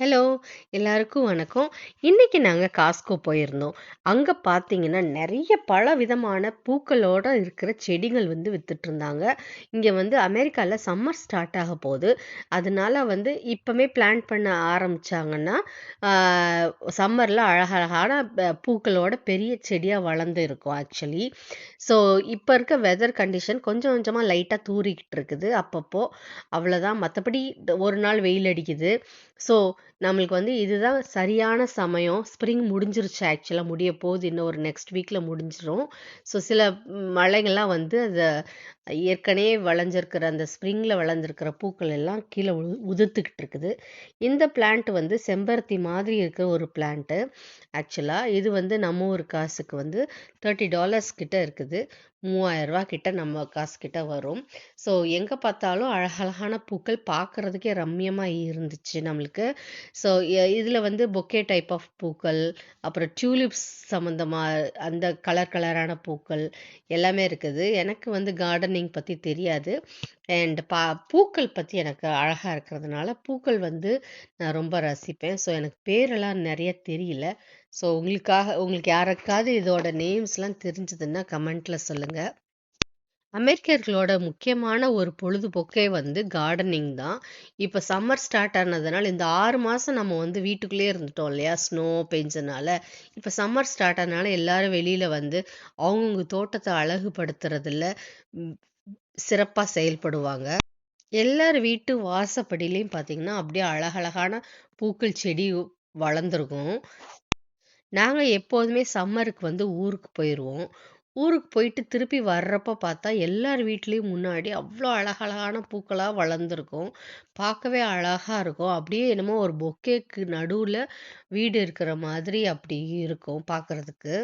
Hello! எல்லாருக்கும் வணக்கம். இன்னைக்கு நாங்கள் காஸ்கோ போயிருந்தோம். அங்கே பார்த்தீங்கன்னா, பல விதமான பூக்களோட இருக்கிற செடிகள் வந்து விற்றுட்ருந்தாங்க இங்கே வந்து அமெரிக்காவில் சம்மர் ஸ்டார்ட் ஆக போகுது அதனால வந்து இப்போமே பிளான் பண்ண ஆரம்பித்தாங்கன்னா சம்மரில் அழகழகான பூக்களோட பெரிய செடியாக வளர்ந்து இருக்கும் ஆக்சுவலி. ஸோ, இப்போ இருக்க வெதர் கண்டிஷன் கொஞ்சம் கொஞ்சமாக லைட்டாக தூறிக்கிட்டு இருக்குது அப்பப்போ. அவ்வளோதான். மற்றபடி ஒரு நாள் வெயில் அடிக்குது. ஸோ, நம்மளுக்கு வந்து இதுதான் சரியான சமயம். ஸ்ப்ரிங் முடிஞ்சிருச்சு ஆக்சுவலாக முடிய போகுது. இன்னும் ஒரு நெக்ஸ்ட் வீக்கில் முடிஞ்சிடும் ஸோ, சில மழைகள்லாம் வந்து அதை ஏற்கனவே வளைஞ்சிருக்கிற அந்த ஸ்ப்ரிங்கில் வளைஞ்சிருக்கிற பூக்கள் எல்லாம் கீழே உ உதிர்த்துக்கிட்டு இருக்குது. இந்த பிளான்ட் வந்து செம்பருத்தி மாதிரி இருக்கிற ஒரு பிளான்ட்டு. ஆக்சுவலாக இது வந்து நம்ம ஒரு காசுக்கு வந்து $30 கிட்ட இருக்குது. மூவாயிரரூவா கிட்ட நம்ம காசு கிட்ட வரும். ஸோ, எங்கே பார்த்தாலும் அழகழகான பூக்கள் பார்க்கறதுக்கே ரம்யமாக இருந்துச்சு நம்மளுக்கு. ஸோ, இதில் வந்து பொக்கே டைப் ஆஃப் பூக்கள், அப்புறம் டியூலிப்ஸ் சம்மந்தமாக அந்த கலர் கலரான பூக்கள் எல்லாமே இருக்குது. எனக்கு வந்து கார்டனிங் பற்றி தெரியாது. அண்ட் பா பூக்கள் பற்றி எனக்கு அழகாக இருக்கிறதுனால, பூக்கள் வந்து நான் ரொம்ப ரசிப்பேன். ஸோ, எனக்கு பேரெல்லாம் நிறைய தெரியல. ஸோ, உங்களுக்காக உங்களுக்கு யாருக்காவது இதோட நேம்ஸ்லாம் தெரிஞ்சதுன்னா கமெண்ட்டில் சொல்லுங்கள் அமெரிக்கர்களோட முக்கியமான ஒரு பொழுதுபோக்கே வந்து கார்டனிங் தான். இப்போ சம்மர் ஸ்டார்ட் ஆனதுனால இந்த ஆறு மாதம் நம்ம வந்து வீட்டுக்குள்ளேயே இருந்துட்டோம் இல்லையா? ஸ்னோ பெஞ்சனால. இப்போ சம்மர் ஸ்டார்ட் ஆனனால எல்லாரும் வெளியில் வந்து அவங்கவுங்க தோட்டத்தை அழகுபடுத்துறதுல சிறப்பாக செயல்படுவாங்க. எல்லார் வீட்டு வாசப்படியிலையும் பார்த்தீங்கன்னா, அப்படியே அழகழகான பூக்கள் செடி வளர்ந்துருக்கும். நாங்கள் எப்போதுமே சம்மருக்கு வந்து ஊருக்கு போயிடுவோம் ஊருக்கு போயிட்டு திருப்பி வர்றப்ப பார்த்தா, எல்லார் வீட்லேயும் முன்னாடி அவ்வளோ அழகழகான பூக்களாக வளர்ந்துருக்கும். பார்க்கவே அழகாக இருக்கும். அப்படியே என்னமோ ஒரு பொக்கேக்கு நடுவில் வீடு இருக்கிற மாதிரி அப்படி இருக்கும் பார்க்குறதுக்கு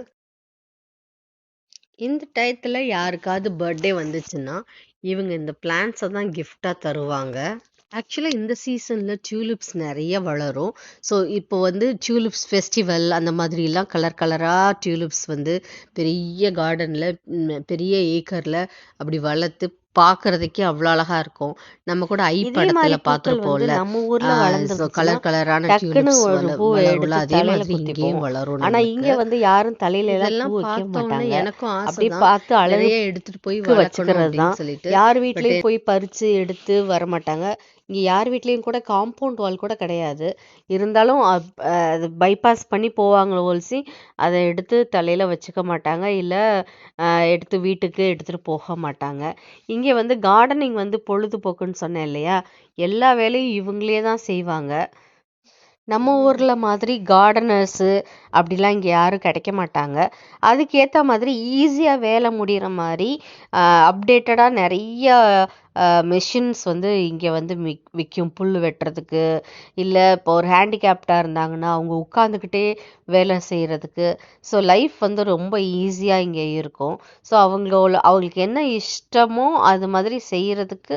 இந்த டயத்தில் யாருக்காவது பர்த்டே வந்துச்சுன்னா, இவங்க இந்த பிளான்ஸை தான் கிஃப்டாக தருவாங்க. ஆக்சுவலாக இந்த சீசனில் டியூலிப்ஸ் நிறைய வளரும். ஸோ, இப்போ வந்து டியூலிப்ஸ் ஃபெஸ்டிவல் அந்த மாதிரிலாம் கலர் கலராக டியூலிப்ஸ் வந்து பெரிய கார்டனில் பெரிய ஏக்கரில் அப்படி வளர்த்து பார்க்கறதுக்கே அவ்ளோ அழகா இருக்கும். நம்ம கூட ஐ படத்துல பார்த்துருப்போம்ல. நம்ம ஊர்ல வளர்ந்துருச்சுன்னா, கலர் கலரான டக்குன்னு ஒரு. எடுத்து அதே தலையில மாதிரி இங்கேயும் குத்திப்போம். வளரும் ஆனா. இங்க வந்து யாரும் தலையிலலாம் பூ இதெல்லாம் வைக்க மாட்டாங்க. எனக்கும் ஆசை அப்படி தான். பார்த்து நெறைய அழகுக்கு எடுத்துட்டு போய் வளர்க்கணும் வச்சுக்கிறது அப்படின்னு தான். சொல்லிட்டு. யார் வீட்லயும் போய் பறிச்சு எடுத்து வரமாட்டாங்க. இங்க யார் வீட்லயும் கூட காம்பவுண்ட் வால் கூட கிடையாது. இருந்தாலும் அது பைபாஸ் பண்ணி போவாங்களே ஒழிச்சு, அத எடுத்து தலையில வச்சுக்க மாட்டாங்க. இல்ல எடுத்து வீட்டுக்கு எடுத்துட்டு போக மாட்டாங்க. இங்க வந்து கார்டனிங் வந்து பொழுதுபோக்குன்னு சொன்னேன் இல்லையா? எல்லா வேலையும் இவங்களே தான் செய்வாங்க. நம்ம ஊர்ல மாதிரி கார்டனர்ஸு அப்படிலாம் இங்க யாரும் கிடைக்க மாட்டாங்க. அதுக்கேத்த மாதிரி ஈஸியா வேலை முடியிற மாரி அ அப்டேட்டடா நெறைய மெஷின்ஸ் வந்து இங்கே வந்து விக் விற்கும் புல் வெட்டுறதுக்கு, இல்லை இப்போ ஒரு ஹேண்டிகேப்டாக இருந்தாங்கன்னா, அவங்க உட்காந்துக்கிட்டே வேலை செய்கிறதுக்கு ஸோ, லைஃப் வந்து ரொம்ப ஈஸியாக இங்கே இருக்கும். ஸோ, அவங்களோட அவங்களுக்கு என்ன இஷ்டமோ அது மாதிரி செய்கிறதுக்கு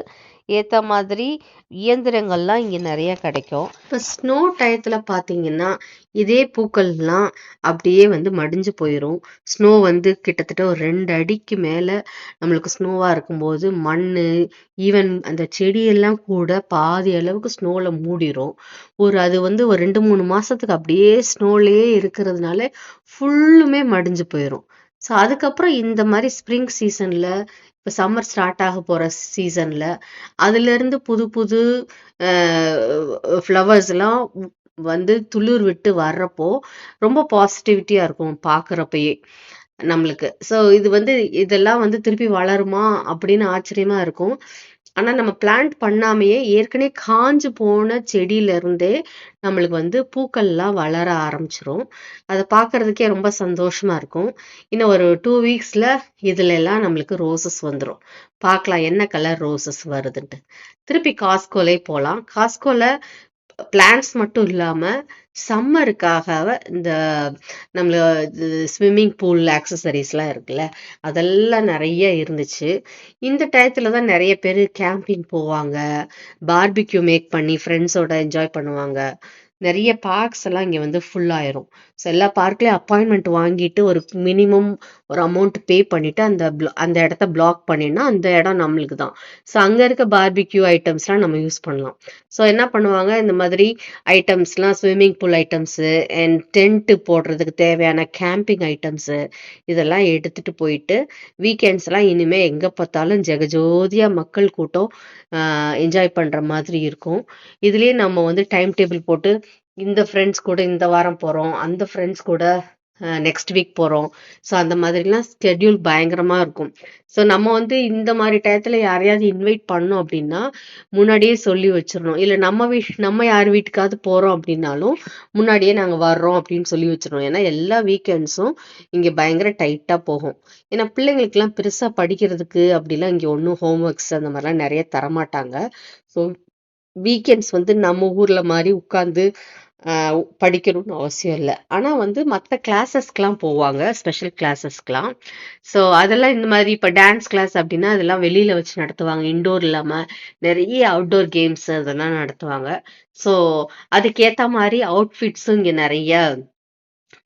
ஏற்ற மாதிரி இயந்திரங்கள்லாம் இங்கே நிறைய கிடைக்கும். இப்போ ஸ்னோ டயத்தில் பார்த்தீங்கன்னா, இதே பூக்கள்லாம் அப்படியே வந்து மடிஞ்சு போயிடும் ஸ்னோ வந்து கிட்டத்தட்ட ஒரு ரெண்டு அடிக்கு மேலே நம்மளுக்கு ஸ்னோவாக இருக்கும்போது, மண் ஈவன் அந்த செடியெல்லாம் கூட பாதி அளவுக்கு ஸ்னோவில் மூடிரும். ஒரு அது வந்து ஒரு ரெண்டு மூணு மாதத்துக்கு அப்படியே ஸ்னோலேயே இருக்கிறதுனால, ஃபுல்லுமே மடிஞ்சு போயிடும் ஸோ, அதுக்கப்புறம் இந்த மாதிரி ஸ்ப்ரிங் சீசன்ல இப்போ சம்மர் ஸ்டார்ட் ஆக போற சீசன்ல, அதுலேருந்து புது புது ஃப்ளவர்ஸ்லாம் வந்து துளிர் விட்டு வர்றப்போ, ரொம்ப பாசிட்டிவிட்டியா இருக்கும் பார்க்குறப்பயே நம்மளுக்கு. ஸோ, இது வந்து இதெல்லாம் வந்து திருப்பி வளருமா? அப்படின்னு ஆச்சரியமா இருக்கும். ஆனா, நம்ம பிளான்ட் பண்ணாமையே ஏற்கனவே காஞ்சு போன செடியிலருந்தே நம்மளுக்கு வந்து பூக்கள்லாம் வளர ஆரம்பிச்சிரும் அத பார்க்கறதுக்கே ரொம்ப சந்தோஷமா இருக்கும். இன்னும் ஒரு டூ வீக்ஸ்ல எல்லாம் நம்மளுக்கு ரோசஸ் வந்துரும். பார்க்கலாம் என்ன கலர் ரோசஸ் வருதுன்ட்டு. திருப்பி காஸ்கோலே போலாம். காஸ்கோல பிளான்ஸ் மட்டும் இல்லாம, சம்மருக்காக இந்த நம்மள ஸ்விம்மிங் பூல் ஆக்சசரிஸ்லாம் இருக்குல்ல, அதெல்லாம் நிறைய இருந்துச்சு. இந்த டயத்தில் தான் நிறைய பேர் கேம்பிங் போவாங்க. பார்பிக்யூ மேக் பண்ணி ஃப்ரெண்ட்ஸோட என்ஜாய் பண்ணுவாங்க. நிறைய பார்க்ஸ் எல்லாம் இங்கே வந்து ஃபுல் ஆயிரும். ஸோ எல்லா பார்க்லேயும் அப்பாயின்மெண்ட் வாங்கிட்டு ஒரு மினிமம் ஒரு அமௌண்ட் பே பண்ணிட்டு அந்த அந்த இடத்த பிளாக் பண்ணினா அந்த இடம் நம்மளுக்கு தான். ஸோ அங்கே இருக்க பார்பிக்யூ ஐட்டம்ஸ்லாம் நம்ம யூஸ் பண்ணலாம். ஸோ என்ன பண்ணுவாங்க? இந்த மாதிரி ஐட்டம்ஸ்லாம் swimming pool items and tent போடுறதுக்கு தேவையான கேம்பிங் ஐட்டம்ஸு இதெல்லாம் எடுத்துகிட்டு போயிட்டு வீக்கெண்ட்ஸ்லாம் இனிமேல் எங்கே பார்த்தாலும் ஜெகஜோதியாக மக்கள் கூட்டம் என்ஜாய் பண்ணுற மாதிரி இருக்கும். இதுலேயே நம்ம வந்து டைம் டேபிள் போட்டு இந்த ஃப்ரெண்ட்ஸ் கூட இந்த வாரம் போகிறோம் அந்த ஃப்ரெண்ட்ஸ் கூட நெக்ஸ்ட் வீக் போகிறோம் ஸோ அந்த மாதிரிலாம் ஸ்கெட்யூல் பயங்கரமாக இருக்கும். ஸோ நம்ம வந்து இந்த மாதிரி டயத்தில் யாரையாவது இன்வைட் பண்ணோம் அப்படின்னா முன்னாடியே சொல்லி வச்சிடணும். இல்லை நம்ம வீட் நம்ம யார் வீட்டுக்காவது போகிறோம் அப்படின்னாலும் முன்னாடியே நாங்கள் வர்றோம் அப்படின்னு சொல்லி வச்சிடணும். ஏன்னா எல்லா வீக்கெண்ட்ஸும் இங்கே பயங்கர டைட்டாக போகும். ஏன்னா பிள்ளைங்களுக்கெல்லாம் பெருசாக படிக்கிறதுக்கு அப்படிலாம் இங்கே ஒன்றும் ஹோம்ஒர்க்ஸ் அந்த மாதிரிலாம் நிறைய தரமாட்டாங்க. ஸோ வீக்கெண்ட்ஸ் வந்து நம்ம ஊர்ல மாதிரி உட்காந்து படிக்கணும்னு அவசியம் இல்லை. ஆனா வந்து மற்ற கிளாஸஸ்க்கெலாம் போவாங்க ஸ்பெஷல் கிளாஸஸ்க்கெலாம் ஸோ அதெல்லாம் இந்த மாதிரி இப்போ டான்ஸ் கிளாஸ் அப்படின்னா அதெல்லாம் வெளியில வச்சு நடத்துவாங்க. இன்டோர் இல்லாம நிறைய அவுட்டோர் கேம்ஸ் அதெல்லாம் நடத்துவாங்க. ஸோ அதுக்கேத்த மாதிரி அவுட்ஃபிட்ஸும் இங்கே நிறைய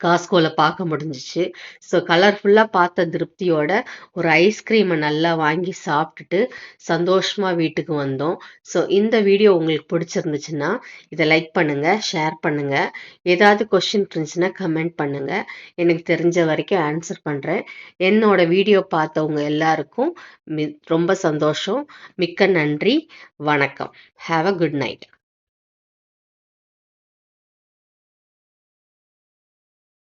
காஸ்கோல பார்க்க முடிஞ்சிச்சு. ஸோ கலர்ஃபுல்லாக பார்த்த திருப்தியோட ஒரு ஐஸ்கிரீமை நல்லா வாங்கி சாப்பிட்டுட்டு சந்தோஷமாக வீட்டுக்கு வந்தோம். ஸோ இந்த வீடியோ உங்களுக்கு பிடிச்சிருந்துச்சுன்னா இதை லைக் பண்ணுங்கள் ஷேர் பண்ணுங்கள் ஏதாவது கொஸ்டின் இருந்துச்சுன்னா கமெண்ட் பண்ணுங்கள் எனக்கு தெரிஞ்ச வரைக்கும் ஆன்சர் பண்ணுறேன் என்னோட வீடியோ பார்த்தவங்க எல்லாருக்கும் மி- ரொம்ப சந்தோஷம். மிக்க நன்றி. வணக்கம். Have a good night